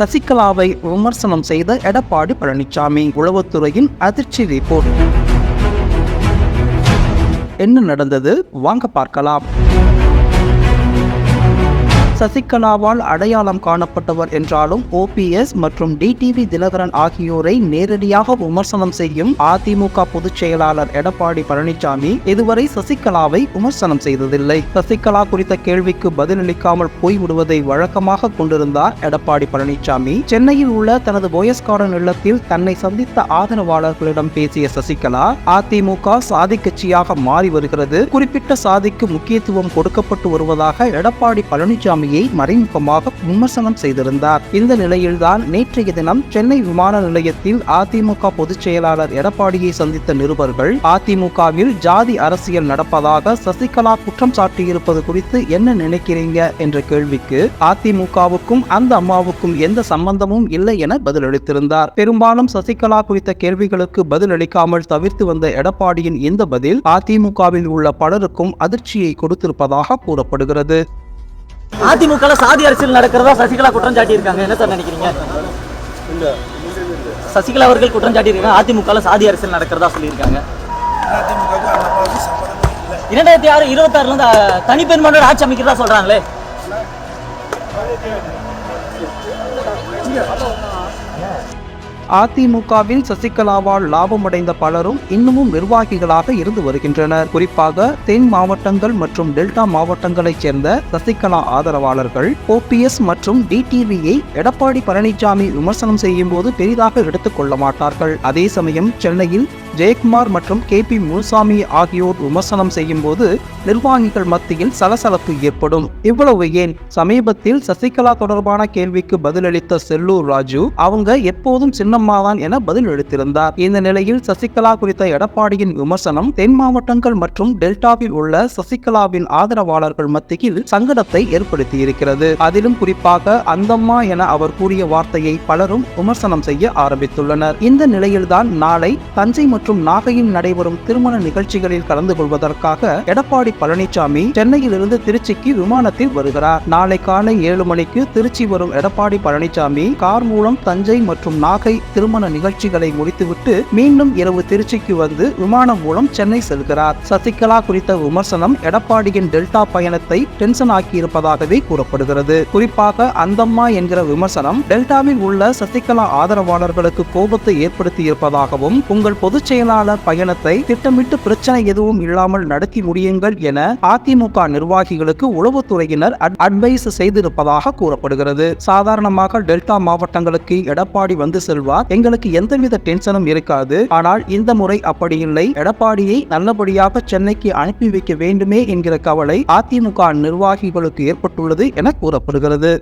சசிகலாவை விமர்சனம் செய்த எடப்பாடி பழனிசாமி உளவுத்துறையின் அதிர்ச்சி ரிப்போர்ட் என்ன நடந்தது? வாங்க பார்க்கலாம். சசிகலாவால் அடையாளம் காணப்பட்டவர் என்றாலும் ஓபிஎஸ் மற்றும் டிடிவி தினகரன் ஆகியோரை நேரடியாக விமர்சனம் செய்யும் அதிமுக பொதுச் செயலாளர் எடப்பாடி பழனிசாமி இதுவரை சசிகலாவை விமர்சனம் செய்ததில்லை. சசிகலா குறித்த கேள்விக்கு பதிலளிக்காமல் போய்விடுவதை வழக்கமாக கொண்டிருந்தார் எடப்பாடி பழனிசாமி. சென்னையில் உள்ள தனது போயஸ்காரன் இல்லத்தில் தன்னை சந்தித்த ஆதரவாளர்களிடம் பேசிய சசிகலா அதிமுக சாதி கட்சியாக மாறி வருகிறது. குறிப்பிட்ட சாதிக்கு முக்கியத்துவம் கொடுக்கப்பட்டு வருவதாக எடப்பாடி பழனிசாமியை மறைமுகமாக விமர்சனம் செய்திருந்தார். இந்த நிலையில்தான் நேற்றைய தினம் சென்னை விமான நிலையத்தில் அதிமுக பொதுச் செயலாளர் எடப்பாடியை சந்தித்த நிருபர்கள் அதிமுகவில் ஜாதி அரசியல் நடப்பதாக சசிகலா குற்றம் சாட்டியிருப்பது குறித்து என்ன நினைக்கிறீங்க? என்ற கேள்விக்கு அதிமுகவுக்கும் அந்த அம்மாவுக்கும் எந்த சம்பந்தமும் இல்லை என பதிலளித்திருந்தார். பெரும்பாலும் சசிகலா குறித்த கேள்விகளுக்கு பதிலளிக்காமல் தவிர்த்து வந்த எடப்பாடியின் இந்த பதில் அதிமுகவில் உள்ள பலருக்கும் அதிர்ச்சியை கொடுத்திருப்பதாக கூறப்படுகிறது. அதிமுக சாதி அரசியல் நடக்கிறதா சசிகலா குற்றம் சாட்டி இருக்காங்க என்ன சார் நினைக்கிறீங்க? சசிகலா அவர்கள் குற்றம் சாட்டி இருக்காங்க அதிமுக சாதி அரசியல் நடக்கிறதா சொல்லியிருக்காங்க. இரண்டாயிரத்தி ஆறு இருபத்தாறுல இருந்து அஹ், தனிப்பெரும்பான்மையோட ஆட்சி அமைக்கிறதா சொல்றாங்களே. அதிமுகவில் சசிகலாவால் லாபமடைந்த பலரும் இன்னமும் நிர்வாகிகளாக இருந்து வருகின்றனர். குறிப்பாக தென் மாவட்டங்கள் மற்றும் டெல்டா மாவட்டங்களைச் சேர்ந்த சசிகலா ஆதரவாளர்கள் ஓபிஎஸ் மற்றும் டிடிவியை எடப்பாடி பழனிசாமி விமர்சனம் செய்யும் போது பெரிதாக எடுத்துக் கொள்ள மாட்டார்கள். அதே சமயம் சென்னையில் ஜெயக்குமார் மற்றும் கே பி முனுசாமி ஆகியோர் விமர்சனம் செய்யும் போது நிர்வாகிகள் மத்தியில் சலசலப்பு ஏற்படும். இவ்வளவு ஏன்? சமீபத்தில் சசிகலா தொடர்பான கேள்விக்கு பதிலளித்த செல்லூர் ராஜு அவங்க எப்போதும் சின்னம்மாதான் என பதிலளித்திருந்தார் இந்த நிலையில் சசிகலா குறித்த எடப்பாடியின் விமர்சனம் தென் மாவட்டங்கள் மற்றும் டெல்டாவில் உள்ள சசிகலாவின் ஆதரவாளர்கள் மத்தியில் சங்கடத்தை ஏற்படுத்தியிருக்கிறது. அதிலும் குறிப்பாக அந்தம்மா என அவர் கூறிய வார்த்தையை பலரும் விமர்சனம் செய்ய ஆரம்பித்துள்ளனர். இந்த நிலையில்தான் நாளை தஞ்சை மற்றும் நாகையில் நடைபெறும் திருமண நிகழ்ச்சிகளில் கலந்து கொள்வதற்காக எடப்பாடி பழனிசாமி சென்னையிலிருந்து திருச்சிக்கு விமானத்தில் வருகிறார். நாளை காலை ஏழு மணிக்கு திருச்சி வரும் எடப்பாடி பழனிசாமி கார் மூலம் தஞ்சை மற்றும் நாகை திருமண நிகழ்ச்சிகளை முடித்துவிட்டு மீண்டும் இரவு திருச்சிக்கு வந்து விமானம் மூலம் சென்னை செல்கிறார். சசிகலா குறித்த விமர்சனம் எடப்பாடியின் டெல்டா பயணத்தை டென்ஷன் ஆக்கியிருப்பதாகவே கூறப்படுகிறது. குறிப்பாக அந்தம்மா என்கிற விமர்சனம் டெல்டாவில் உள்ள சசிகலா ஆதரவாளர்களுக்கு கோபத்தை ஏற்படுத்தியிருப்பதாகவும் உங்கள் பொதுச் செயலாளர் பயணத்தை திட்டமிட்டு பிரச்சனை எதுவும் இல்லாமல் நடத்தி முடியுங்கள் என அதிமுக நிர்வாகிகளுக்கு உளவுத்துறையினர் அட்- அட்வைஸ் செய்திருப்பதாக கூறப்படுகிறது. சாதாரணமாக டெல்டா மாவட்டங்களுக்கு எடப்பாடி வந்து செல்வார். எங்களுக்கு எந்தவித டென்ஷனும் இருக்காது. ஆனால் இந்த முறை அப்படி இல்லை. எடப்பாடியை நல்லபடியாக சென்னைக்கு அனுப்பி வைக்க வேண்டுமே என்கிற கவலை அதிமுக நிர்வாகிகளுக்கு ஏற்பட்டுள்ளது என கூறப்படுகிறது.